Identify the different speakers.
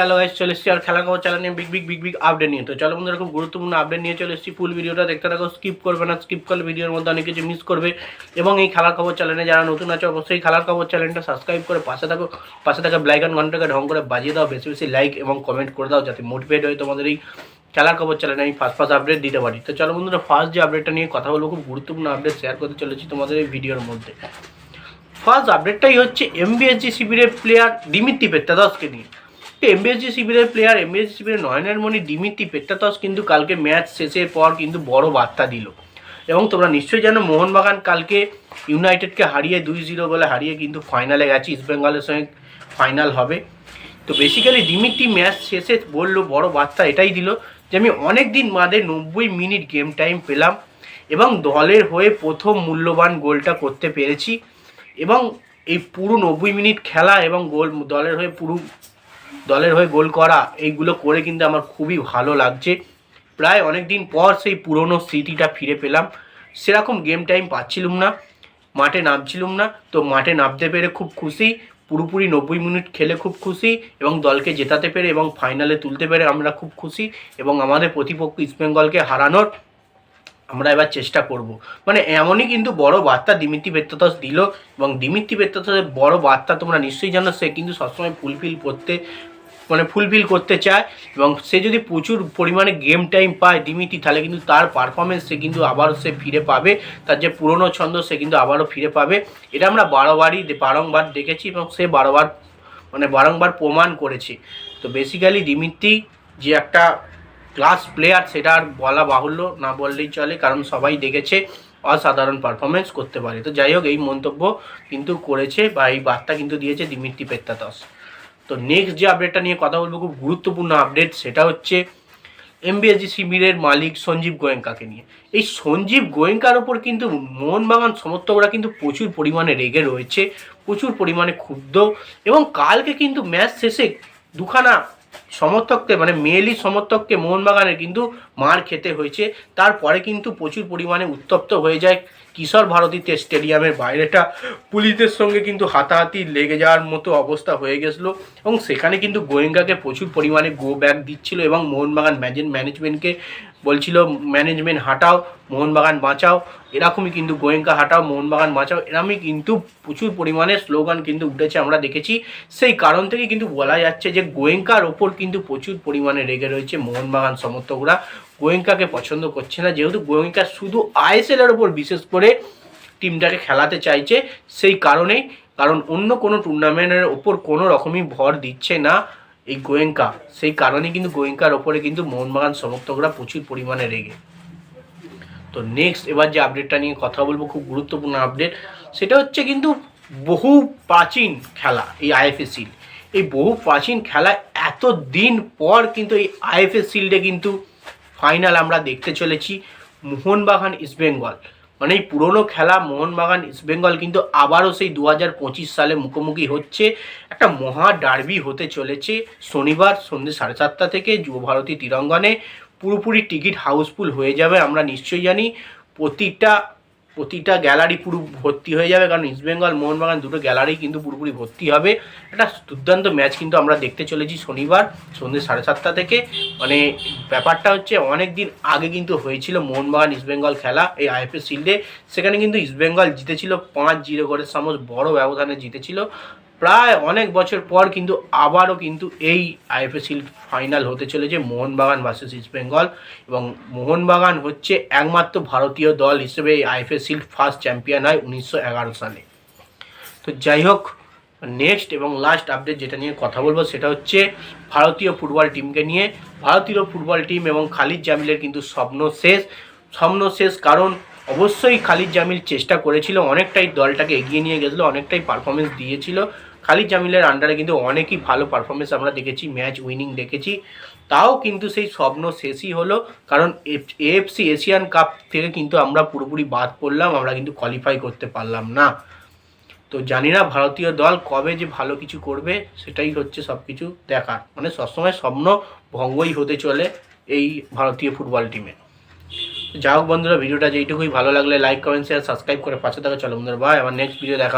Speaker 1: Hello guys চলে এসেছি আর খেলার খবর চ্যানেল নিয়ে big big big big update নিয়ে। তো চলো বন্ধুরা, খুব গুরুত্বপূর্ণ আপডেট নিয়ে চলে এসেছি। ফুল ভিডিওটা দেখতে থাকো স্কিপ করবে না স্কিপ করলে ভিডিওর মধ্যে অনেক কিছু মিস করবে। এবং এই খেলার খবর চ্যানেলে যারা নতুন আছে, অবশ্যই খেলার খবর চ্যানেলটা সাবস্ক্রাইব করে পাশে থাকো। পাশে থাকা ব্লাইকন ঘন্টাকে ঢং করে বাজিয়ে দাও, বেশি বেশি লাইক এবং কমেন্ট করে দাও, যাতে মোটিভেট হয় তোমাদের এই খেলার খবর চ্যানেলে আমি ফার্স্ট ফার্স্ট আপডেট দিতে পারি। তো চলো বন্ধুরা ফার্স্ট যে আপডেটটা নিয়ে কথা বলব, খুব গুরুত্বপূর্ণ আপডেট শেয়ার করতে চলেছি তোমাদের এই ভিডিওর মধ্যে। ফার্স্ট আপডেটটাই হচ্ছে এমবিএসজি শিবিরের প্লেয়ার দিমিত্রি পেত্তাদাসকে নিয়ে। এমবিএসজি শিবিরের প্লেয়ার এমবিএসজি শিবিরের নয়নের মণি দিমিত্রি পেত্তাদাস কিন্তু কালকে ম্যাচ শেষের পর কিন্তু বড় বার্তা দিল। এবং তোমরা নিশ্চয়ই জানো, মোহনবাগান কালকে ইউনাইটেডকে হারিয়ে দুই জিরো বলে হারিয়ে কিন্তু ফাইনালে গেছে ইস্টবেঙ্গলের সঙ্গে ফাইনাল হবে। তো বেসিক্যালি দিমিত্রি ম্যাচ শেষে বলল, বড় বার্তা এটাই দিল যে আমি অনেক দিন বাদে নব্বই মিনিট গেম টাইম পেলাম এবং দলের হয়ে প্রথম মূল্যবান গোলটা করতে পেরেছি এবং এই পুরো নব্বই মিনিট খেলা এবং গোল দলের হয়ে পুরো দলের হয়ে গোল করা, এইগুলো করে কিন্তু আমার খুবই ভালো লাগছে। প্রায় অনেক দিন পর সেই পুরনো স্মৃতিটা ফিরে পেলাম। সেরকম গেম টাইম পাচ্ছিলাম না, মাঠে নামছিলাম না, তো মাঠে নামতে পেরে খুব খুশি, পুরোপুরি নব্বই মিনিট খেলে খুব খুশি এবং দলকে জেতাতে পেরে এবং ফাইনালে তুলতে পেরে আমরা খুব খুশি এবং আমাদের প্রতিপক্ষ ইস্টবেঙ্গলকে হারানোর আমরা এবার চেষ্টা করব। মানে এমনই কিন্তু বড় বার্তা দিমিত্রি বেত্তাতাস দিল এবং দিমিত্রি বেত্তাতাসের বড় বার্তা তোমরা নিশ্চয়ই জানো, সে কিন্তু সবসময় ফুলফিল করতে মানে ফুলফিল করতে চায় এবং সে যদি প্রচুর পরিমাণে গেম টাইম পায় দিমিতি তাহলে কিন্তু তার পারফরমেন্স সে কিন্তু আবারও সে ফিরে পাবে, তার যে পুরনো ছন্দ সে কিন্তু আবারও ফিরে পাবে। এটা আমরা বারোবারই বারংবার দেখেছি এবং সে বারবার মানে বারংবার প্রমাণ করেছে। তো বেসিক্যালি দিমিত্রি যে একটা ক্লাস প্লেয়ার সেটা আর বলা বাহুল্য না বললেই চলে, কারণ সবাই দেখেছে অসাধারণ পারফরমেন্স করতে পারে। তো যাই হোক, এই মন্তব্য কিন্তু করেছে বা এই বার্তা কিন্তু দিয়েছে দিমিত্রি পেত্তাতস তো নেক্সট যে আপডেটটা নিয়ে কথা বলব, খুব গুরুত্বপূর্ণ আপডেট সেটা হচ্ছে এমবিএসজি শিবিরের মালিক সঞ্জীব গোয়েঙ্কাকে নিয়ে। এই সঞ্জীব গোয়েঙ্কার ওপর কিন্তু মোহনবাগান সমর্থকরা কিন্তু প্রচুর পরিমাণে রেগে রয়েছে, প্রচুর পরিমাণে ক্ষুব্ধ এবং কালকে কিন্তু ম্যাচ শেষে দুখানা সমর্থককে মানে মেয়েলি সমর্থককে মোহনবাগানের কিন্তু মার খেতে হয়েছে। তারপরে কিন্তু প্রচুর পরিমাণে উত্তপ্ত হয়ে যায় কিশোর ভারতীতে স্টেডিয়ামের বাইরেটা পুলিশদের সঙ্গে কিন্তু হাতাহাতি লেগে যাওয়ার মতো অবস্থা হয়ে গেছিল। এবং সেখানে কিন্তু গোয়েঙ্কাকে প্রচুর পরিমাণে গো ব্যাক দিচ্ছিল এবং মোহনবাগান ম্যাজেন ম্যানেজমেন্টকে বলছিল ম্যানেজমেন্ট হাঁটাও, মোহনবাগান বাঁচাও। এরকমই কিন্তু গোয়েঙ্কা হাঁটাও, মোহনবাগান বাঁচাও। এরকমই কিন্তু প্রচুর পরিমাণে স্লোগান কিন্তু উঠেছে আমরা দেখেছি। সেই কারণ থেকে কিন্তু বলা যাচ্ছে যে গোয়েঙ্কার ওপর কিন্তু প্রচুর পরিমাণে রেগে রয়েছে মোহনবাগান সমর্থকরা। গোয়েঙ্কাকে পছন্দ করছে না। যেহেতু গোয়েঙ্কা শুধু আইএসএলের ওপর বিশেষ করে টিমটাকে খেলাতে চাইছে, সেই কারণেই, কারণ অন্য কোনো টুর্নামেন্টের ওপর কোনো রকমই ভর দিচ্ছে না এই গোয়েঙ্কা। সেই কারণে কিন্তু গোয়েঙ্কার ওপরে কিন্তু মোহনবাগান সমর্থকরা প্রচুর পরিমাণে রেগে। তো নেক্সট এবার যে আপডেটটা নিয়ে কথা বলব, খুব গুরুত্বপূর্ণ আপডেট সেটা হচ্ছে কিন্তু বহু প্রাচীন খেলা এই আইএফএ শিল্ড এই বহু প্রাচীন খেলা এত দিন পর কিন্তু এই আইএফএ শিল্ডে কিন্তু ফাইনাল আমরা দেখতে চলেছি মোহনবাগান ইস্টবেঙ্গল মানে এই পুরনো খেলা মোহনবাগান ইস্টবেঙ্গল কিন্তু আবারও সেই দু হাজার পঁচিশ সালে মুখোমুখি হচ্ছে। একটা মহা ডার্বি হতে চলেছে শনিবার সন্ধ্যে সাড়ে সাতটা থেকে যুবভারতী তিরঙ্গনে। পুরোপুরি টিকিট হাউসফুল হয়ে যাবে আমরা নিশ্চয়ই জানি। প্রতিটা প্রতিটা গ্যালারি পুরো ভর্তি হয়ে যাবে, কারণ ইস্টবেঙ্গল মোহনবাগান দুটো গ্যালারি কিন্তু পুরোপুরি ভর্তি হবে। একটা দুর্দান্ত ম্যাচ কিন্তু আমরা দেখতে চলেছি শনিবার সন্ধ্যে সাড়ে সাতটা থেকে। মানে ব্যাপারটা হচ্ছে অনেক দিন আগে কিন্তু হয়েছিল মোহনবাগান ইস্টবেঙ্গল খেলা এই আইএফএ শিল্ডে সেখানে কিন্তু ইস্টবেঙ্গল জিতেছিল পাঁচ জিরো করে। সামস বড় ব্যবধানে জিতেছিল। প্রায় অনেক বছর পর কিন্তু আবারও কিন্তু এই আইএফএ শিল্ড ফাইনাল হতে চলেছে মোহনবাগান ভার্সেস ইস্টবেঙ্গল এবং মোহনবাগান হচ্ছে একমাত্র ভারতীয় দল হিসেবে এই আইএফএ শিল্ড ফার্স্ট চ্যাম্পিয়ন হয় উনিশশো এগারো সালে। তো যাই হোক নেক্সট এবং লাস্ট আপডেট যেটা নিয়ে কথা বলব সেটা হচ্ছে ভারতীয় ফুটবল টিমকে নিয়ে। ভারতীয় ফুটবল টিম এবং খালিদ জামিলের কিন্তু স্বপ্ন শেষ। স্বপ্ন শেষ কারণ অবশ্যই খালিদ জামিল চেষ্টা করেছিল, অনেকটাই দলটাকে এগিয়ে নিয়ে গেছিল, অনেকটাই পারফরমেন্স দিয়েছিল। খালিদ জামিলের আন্ডারে কিন্তু অনেকই ভালো পারফরমেন্স আমরা দেখেছি ম্যাচ উইনিং দেখেছি। তাও কিন্তু সেই স্বপ্ন শেষই হলো, কারণ এএফসি এশিয়ান কাপ থেকে কিন্তু আমরা পুরোপুরি বাদ পড়লাম, আমরা কিন্তু কোয়ালিফাই করতে পারলাম না। তো জানি না ভারতীয় দল কবে যে ভালো কিছু করবে, সেটাই হচ্ছে সব কিছু দেখার। মানে সবসময় স্বপ্ন ভঙ্গই হতে চলে এই ভারতীয় ফুটবল টিমে যা হোক বন্ধুরা, ভিডিওটা যেইটুকুই ভালো লাগলে লাইক কমেন্ট শেয়ার সাবস্ক্রাইব করে পাশে থাকা চলো বন্ধুরা ভাই আমার নেক্সট ভিডিও দেখা